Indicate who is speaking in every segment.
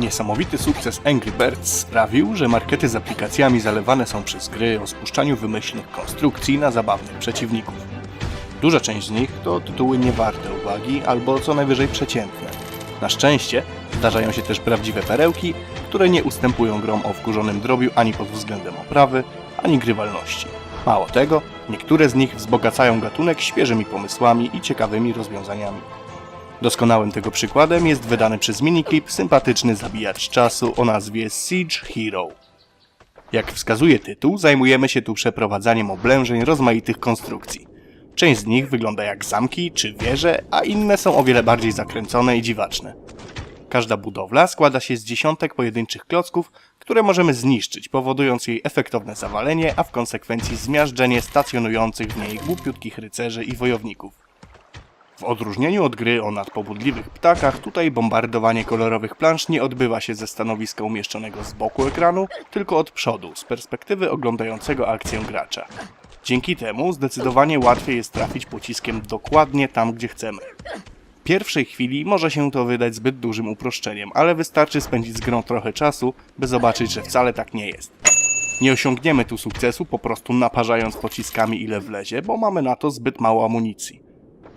Speaker 1: Niesamowity sukces Angry Birds sprawił, że markety z aplikacjami zalewane są przez gry o spuszczaniu wymyślnych konstrukcji na zabawnych przeciwników. Duża część z nich to tytuły niewarte uwagi albo co najwyżej przeciętne. Na szczęście zdarzają się też prawdziwe perełki, które nie ustępują grom o wkurzonym drobiu ani pod względem oprawy, ani grywalności. Mało tego, niektóre z nich wzbogacają gatunek świeżymi pomysłami i ciekawymi rozwiązaniami. Doskonałym tego przykładem jest wydany przez Miniclip sympatyczny zabijacz czasu o nazwie Siege Hero. Jak wskazuje tytuł, zajmujemy się tu przeprowadzaniem oblężeń rozmaitych konstrukcji. Część z nich wygląda jak zamki czy wieże, a inne są o wiele bardziej zakręcone i dziwaczne. Każda budowla składa się z dziesiątek pojedynczych klocków, które możemy zniszczyć, powodując jej efektowne zawalenie, a w konsekwencji zmiażdżenie stacjonujących w niej głupiutkich rycerzy i wojowników. W odróżnieniu od gry o nadpobudliwych ptakach, tutaj bombardowanie kolorowych plansz nie odbywa się ze stanowiska umieszczonego z boku ekranu, tylko od przodu, z perspektywy oglądającego akcję gracza. Dzięki temu zdecydowanie łatwiej jest trafić pociskiem dokładnie tam, gdzie chcemy. Pierwszej chwili może się to wydać zbyt dużym uproszczeniem, ale wystarczy spędzić z grą trochę czasu, by zobaczyć, że wcale tak nie jest. Nie osiągniemy tu sukcesu po prostu naparzając pociskami ile wlezie, bo mamy na to zbyt mało amunicji.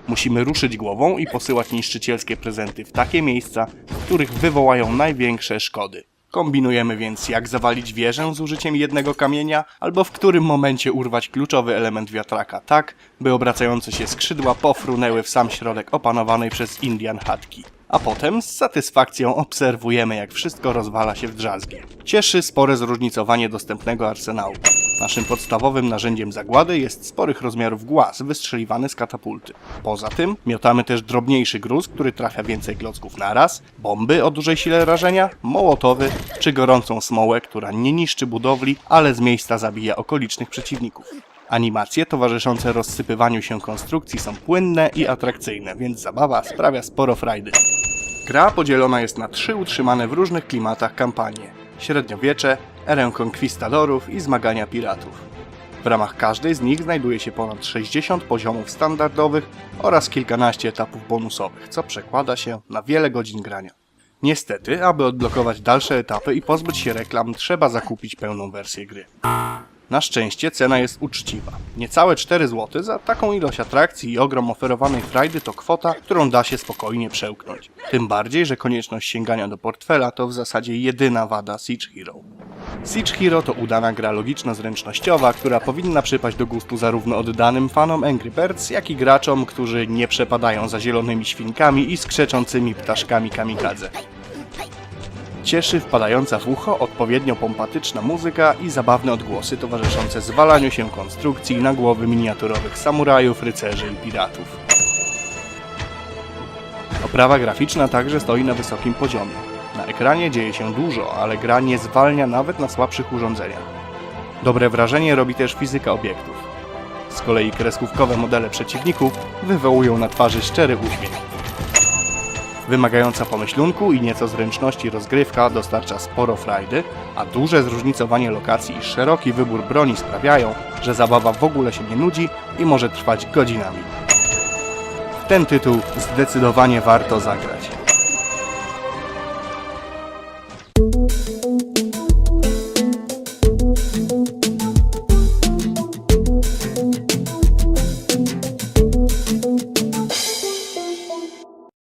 Speaker 1: Musimy ruszyć głową i posyłać niszczycielskie prezenty w takie miejsca, w których wywołają największe szkody. Kombinujemy więc jak zawalić wieżę z użyciem jednego kamienia, albo w którym momencie urwać kluczowy element wiatraka tak, by obracające się skrzydła pofrunęły w sam środek opanowanej przez Indian chatki. A potem z satysfakcją obserwujemy jak wszystko rozwala się w drzazgi. Cieszy spore zróżnicowanie dostępnego arsenału. Naszym podstawowym narzędziem zagłady jest sporych rozmiarów głaz wystrzeliwany z katapulty. Poza tym miotamy też drobniejszy gruz, który trafia więcej klocków naraz, bomby o dużej sile rażenia, mołotowy czy gorącą smołę, która nie niszczy budowli, ale z miejsca zabija okolicznych przeciwników. Animacje towarzyszące rozsypywaniu się konstrukcji są płynne i atrakcyjne, więc zabawa sprawia sporo frajdy. Gra podzielona jest na trzy utrzymane w różnych klimatach kampanie: średniowiecze, erę konkwistadorów i zmagania piratów. W ramach każdej z nich znajduje się ponad 60 poziomów standardowych oraz kilkanaście etapów bonusowych, co przekłada się na wiele godzin grania. Niestety, aby odblokować dalsze etapy i pozbyć się reklam, trzeba zakupić pełną wersję gry. Na szczęście cena jest uczciwa. Niecałe 4 zł za taką ilość atrakcji i ogrom oferowanej frajdy to kwota, którą da się spokojnie przełknąć. Tym bardziej, że konieczność sięgania do portfela to w zasadzie jedyna wada Siege Hero. Siege Hero to udana gra logiczno-zręcznościowa, która powinna przypaść do gustu zarówno oddanym fanom Angry Birds, jak i graczom, którzy nie przepadają za zielonymi świnkami i skrzeczącymi ptaszkami kamikadze. Cieszy wpadająca w ucho odpowiednio pompatyczna muzyka i zabawne odgłosy towarzyszące zwalaniu się konstrukcji na głowy miniaturowych samurajów, rycerzy i piratów. Oprawa graficzna także stoi na wysokim poziomie. Na ekranie dzieje się dużo, ale gra nie zwalnia nawet na słabszych urządzeniach. Dobre wrażenie robi też fizyka obiektów. Z kolei kreskówkowe modele przeciwników wywołują na twarzy szczery uśmiech. Wymagająca pomyślunku i nieco zręczności rozgrywka dostarcza sporo frajdy, a duże zróżnicowanie lokacji i szeroki wybór broni sprawiają, że zabawa w ogóle się nie nudzi i może trwać godzinami. W ten tytuł zdecydowanie warto zagrać.